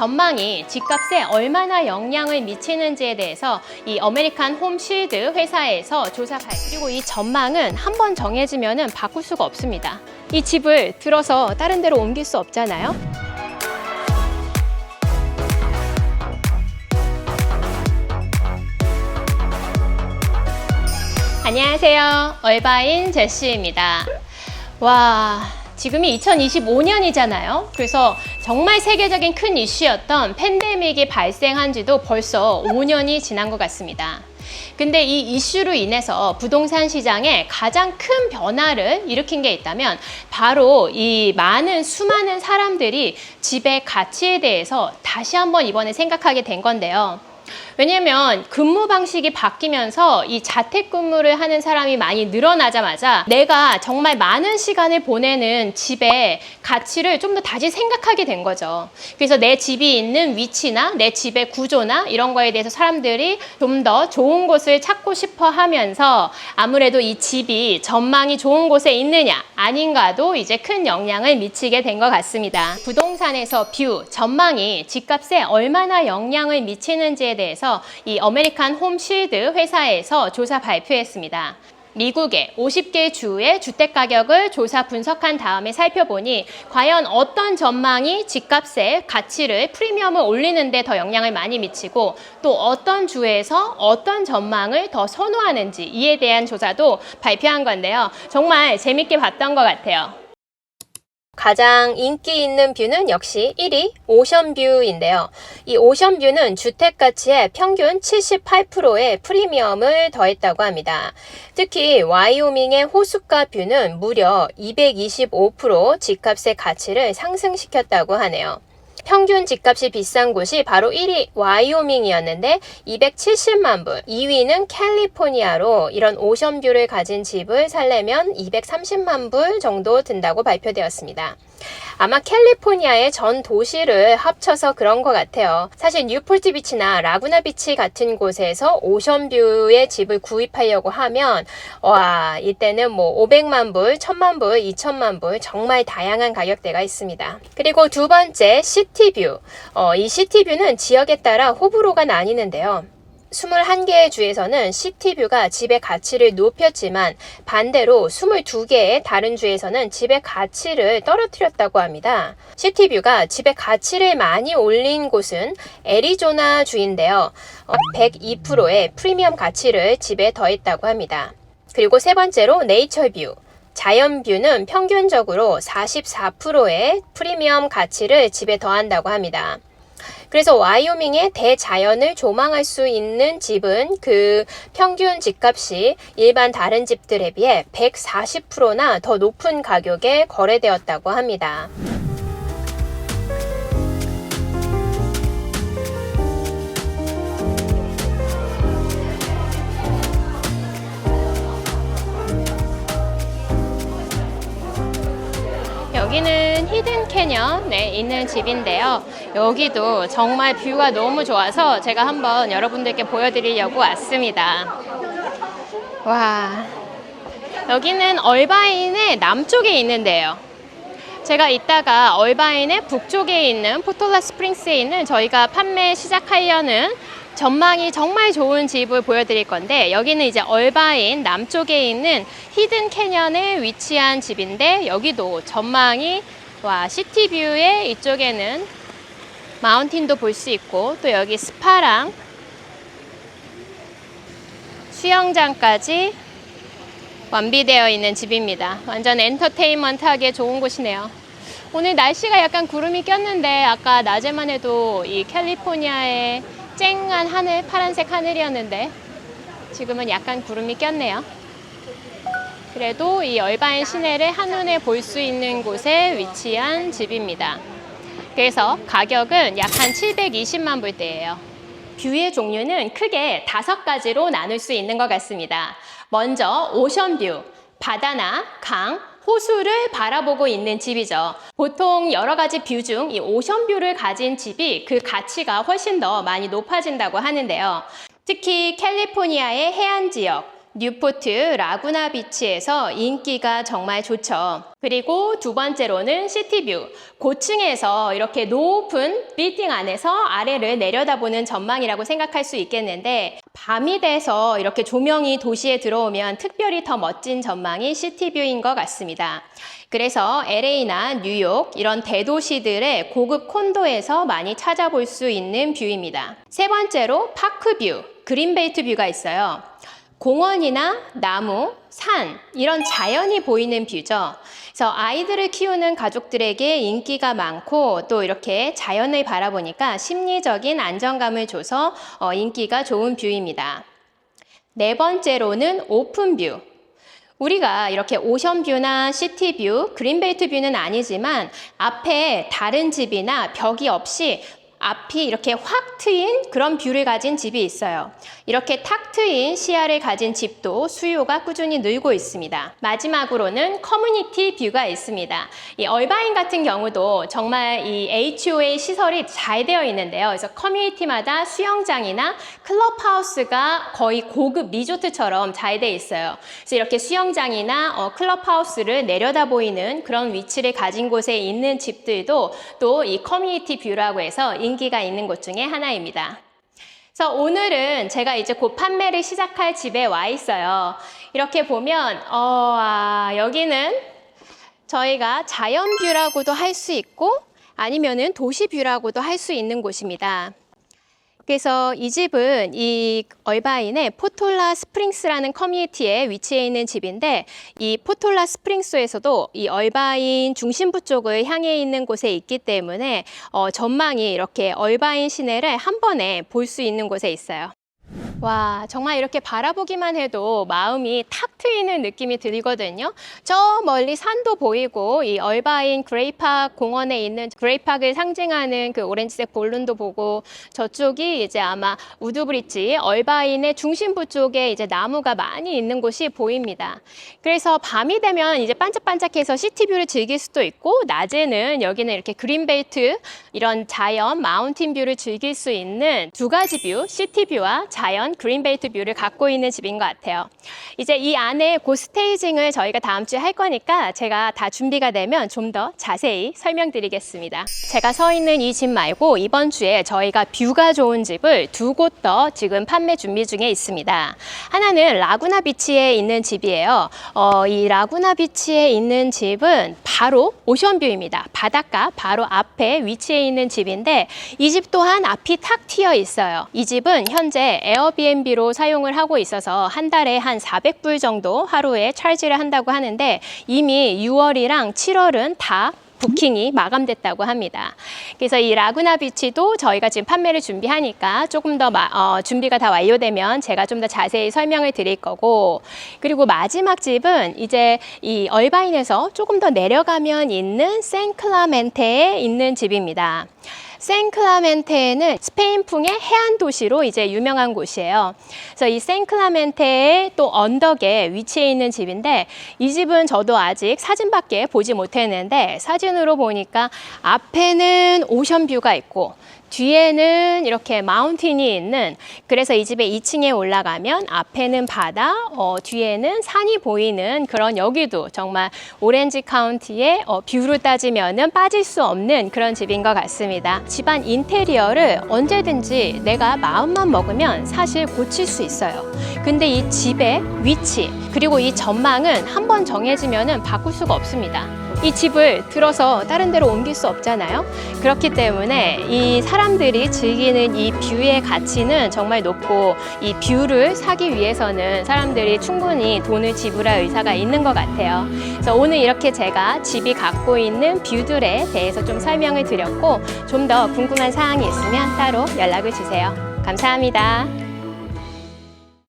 전망이 집값에 얼마나 영향을 미치는지에 대해서 이 어메리칸 홈실드 회사에서 조사 발표 그리고 이 전망은 한 번 정해지면 바꿀 수가 없습니다. 이 집을 들어서 다른 데로 옮길 수 없잖아요. 안녕하세요. 얼바인 제시입니다. 와, 지금이 2025년이잖아요. 그래서 정말 세계적인 큰 이슈였던 팬데믹이 발생한 지도 벌써 5년이 지난 것 같습니다. 근데 이 이슈로 인해서 부동산 시장에 가장 큰 변화를 일으킨 게 있다면 바로 이 많은 수많은 사람들이 집의 가치에 대해서 다시 한번 이번에 생각하게 된 건데요. 왜냐면 근무 방식이 바뀌면서 이 자택 근무를 하는 사람이 많이 늘어나자마자 내가 정말 많은 시간을 보내는 집의 가치를 좀 더 다시 생각하게 된 거죠. 그래서 내 집이 있는 위치나 내 집의 구조나 이런 거에 대해서 사람들이 좀 더 좋은 곳을 찾고 싶어 하면서 아무래도 이 집이 전망이 좋은 곳에 있느냐 아닌가도 이제 큰 영향을 미치게 된 것 같습니다. 부동산에서 뷰, 전망이 집값에 얼마나 영향을 미치는지에 대해서 이 어메리칸 홈실드 회사에서 조사 발표했습니다. 미국의 50개 주의 주택 가격을 조사 분석한 다음에 살펴보니 과연 어떤 전망이 집값의 가치를 프리미엄을 올리는데 더 영향을 많이 미치고 또 어떤 주에서 어떤 전망을 더 선호하는지 이에 대한 조사도 발표한 건데요. 정말 재밌게 봤던 것 같아요. 가장 인기 있는 뷰는 역시 1위 오션뷰인데요. 이 오션뷰는 주택 가치의 평균 78%의 프리미엄을 더했다고 합니다. 특히 와이오밍의 호숫가 뷰는 무려 225% 집값의 가치를 상승시켰다고 하네요. 평균 집값이 비싼 곳이 바로 1위 와이오밍이었는데 270만 불, 2위는 캘리포니아로 이런 오션뷰를 가진 집을 살려면 230만 불 정도 든다고 발표되었습니다. 아마 캘리포니아의 전 도시를 합쳐서 그런 것 같아요. 사실 뉴폴트 비치나 라구나 비치 같은 곳에서 오션뷰의 집을 구입하려고 하면 와 이때는 뭐 500만 불, 1000만 불, 2000만 불 정말 다양한 가격대가 있습니다. 그리고 두 번째 시티뷰. 어, 이 시티뷰는 지역에 따라 호불호가 나뉘는데요. 21개의 주에서는 시티뷰가 집의 가치를 높였지만 반대로 22개의 다른 주에서는 집의 가치를 떨어뜨렸다고 합니다. 시티뷰가 집의 가치를 많이 올린 곳은 애리조나 주인데요. 102%의 프리미엄 가치를 집에 더했다고 합니다. 그리고 세 번째로 네이처뷰. 자연뷰는 평균적으로 44%의 프리미엄 가치를 집에 더한다고 합니다. 그래서 와이오밍의 대자연을 조망할 수 있는 집은 그 평균 집값이 일반 다른 집들에 비해 140%나 더 높은 가격에 거래되었다고 합니다. 여기는 히든 캐년에 있는 집인데요. 여기도 정말 뷰가 너무 좋아서 제가 한번 여러분들께 보여드리려고 왔습니다. 와, 여기는 얼바인의 남쪽에 있는데요. 제가 이따가 얼바인의 북쪽에 있는 포톨라 스프링스에 있는 저희가 판매 시작하려는 전망이 정말 좋은 집을 보여드릴 건데 여기는 이제 얼바인 남쪽에 있는 히든 캐년에 위치한 집인데 여기도 전망이 와 시티뷰의 이쪽에는 마운틴도 볼 수 있고 또 여기 스파랑 수영장까지 완비되어 있는 집입니다. 완전 엔터테인먼트하게 좋은 곳이네요. 오늘 날씨가 약간 구름이 꼈는데 아까 낮에만 해도 이 캘리포니아의 쨍한 하늘, 파란색 하늘이었는데 지금은 약간 구름이 꼈네요. 그래도 이 얼바인 시내를 한눈에 볼 수 있는 곳에 위치한 집입니다. 그래서 가격은 약 한 720만 불대예요. 뷰의 종류는 크게 다섯 가지로 나눌 수 있는 것 같습니다. 먼저 오션뷰, 바다나 강, 호수를 바라보고 있는 집이죠. 보통 여러 가지 뷰 중 이 오션뷰를 가진 집이 그 가치가 훨씬 더 많이 높아진다고 하는데요. 특히 캘리포니아의 해안 지역, 뉴포트 라구나 비치에서 인기가 정말 좋죠. 그리고 두 번째로는 시티뷰. 고층에서 이렇게 높은 빌딩 안에서 아래를 내려다보는 전망이라고 생각할 수 있겠는데 밤이 돼서 이렇게 조명이 도시에 들어오면 특별히 더 멋진 전망이 시티뷰인 것 같습니다. 그래서 LA나 뉴욕 이런 대도시들의 고급 콘도에서 많이 찾아볼 수 있는 뷰입니다. 세 번째로 파크뷰, 그린베이트 뷰가 있어요. 공원이나 나무, 산 이런 자연이 보이는 뷰죠. 그래서 아이들을 키우는 가족들에게 인기가 많고 또 이렇게 자연을 바라보니까 심리적인 안정감을 줘서 어, 인기가 좋은 뷰입니다. 네 번째로는 오픈 뷰. 우리가 이렇게 오션뷰나 시티뷰, 그린벨트 뷰는 아니지만 앞에 다른 집이나 벽이 없이 앞이 이렇게 확 트인 그런 뷰를 가진 집이 있어요. 이렇게 탁 트인 시야를 가진 집도 수요가 꾸준히 늘고 있습니다. 마지막으로는 커뮤니티 뷰가 있습니다. 이 얼바인 같은 경우도 정말 이 HOA 시설이 잘 되어 있는데요. 그래서 커뮤니티마다 수영장이나 클럽하우스가 거의 고급 리조트처럼 잘 돼 있어요. 그래서 이렇게 수영장이나 어, 클럽하우스를 내려다 보이는 그런 위치를 가진 곳에 있는 집들도 또 이 커뮤니티 뷰라고 해서 인기가 있는 곳 중에 하나입니다. 그래서 오늘은 제가 이제 곧 판매를 시작할 집에 와 있어요. 이렇게 보면, 어, 아, 여기는 저희가 자연뷰라고도 할 수 있고 아니면은 도시뷰라고도 할 수 있는 곳입니다. 그래서 이 집은 이 얼바인의 포톨라 스프링스라는 커뮤니티에 위치해 있는 집인데 이 포톨라 스프링스에서도 이 얼바인 중심부 쪽을 향해 있는 곳에 있기 때문에 어, 전망이 이렇게 얼바인 시내를 한 번에 볼 수 있는 곳에 있어요. 와, 정말 이렇게 바라보기만 해도 마음이 탁 트이는 느낌이 들거든요. 저 멀리 산도 보이고, 이 얼바인 그레이파크 공원에 있는 그레이파크를 상징하는 그 오렌지색 볼룬도 보고, 저쪽이 이제 아마 우드브리지, 얼바인의 중심부 쪽에 이제 나무가 많이 있는 곳이 보입니다. 그래서 밤이 되면 이제 반짝반짝해서 시티뷰를 즐길 수도 있고, 낮에는 여기는 이렇게 그린벨트, 이런 자연, 마운틴 뷰를 즐길 수 있는 두 가지 뷰, 시티뷰와 자연, 그린벨트 뷰를 갖고 있는 집인 것 같아요. 이제 이 안에 그 스테이징을 저희가 다음 주에 할 거니까 제가 다 준비가 되면 좀 더 자세히 설명드리겠습니다. 제가 서 있는 이 집 말고 이번 주에 저희가 뷰가 좋은 집을 두 곳 더 지금 판매 준비 중에 있습니다. 하나는 라구나 비치에 있는 집이에요. 어, 이 라구나 비치에 있는 집은 바로 오션뷰입니다. 바닷가 바로 앞에 위치해 있는 집인데 이 집 또한 앞이 탁 트여 있어요. 이 집은 현재 에어비 앤비로 사용을 하고 있어서 한 달에 한 400불 정도 하루에 찰지를 한다고 하는데 이미 6월이랑 7월은 다 부킹이 마감됐다고 합니다. 그래서 이 라구나 비치도 저희가 지금 판매를 준비하니까 조금 더 마, 어, 준비가 다 완료되면 제가 좀 더 자세히 설명을 드릴 거고 그리고 마지막 집은 이제 이 얼바인에서 조금 더 내려가면 있는 생클라멘테에 있는 집입니다. 생클라멘테는 스페인풍의 해안 도시로 이제 유명한 곳이에요. 그래서 이 생클라멘테의 또 언덕에 위치해 있는 집인데 이 집은 저도 아직 사진밖에 보지 못했는데 사진으로 보니까 앞에는 오션뷰가 있고 뒤에는 이렇게 마운틴이 있는 그래서 이 집에 2층에 올라가면 앞에는 바다, 어, 뒤에는 산이 보이는 그런 여기도 정말 오렌지 카운티의 어, 뷰로 따지면은 빠질 수 없는 그런 집인 것 같습니다. 집안 인테리어를 언제든지 내가 마음만 먹으면 사실 고칠 수 있어요. 근데 이 집의 위치 그리고 이 전망은 한번 정해지면은 바꿀 수가 없습니다. 이 집을 들어서 다른 데로 옮길 수 없잖아요. 그렇기 때문에 이 사람들이 즐기는 이 뷰의 가치는 정말 높고 이 뷰를 사기 위해서는 사람들이 충분히 돈을 지불할 의사가 있는 것 같아요. 그래서 오늘 이렇게 제가 집이 갖고 있는 뷰들에 대해서 좀 설명을 드렸고 좀 더 궁금한 사항이 있으면 따로 연락을 주세요. 감사합니다.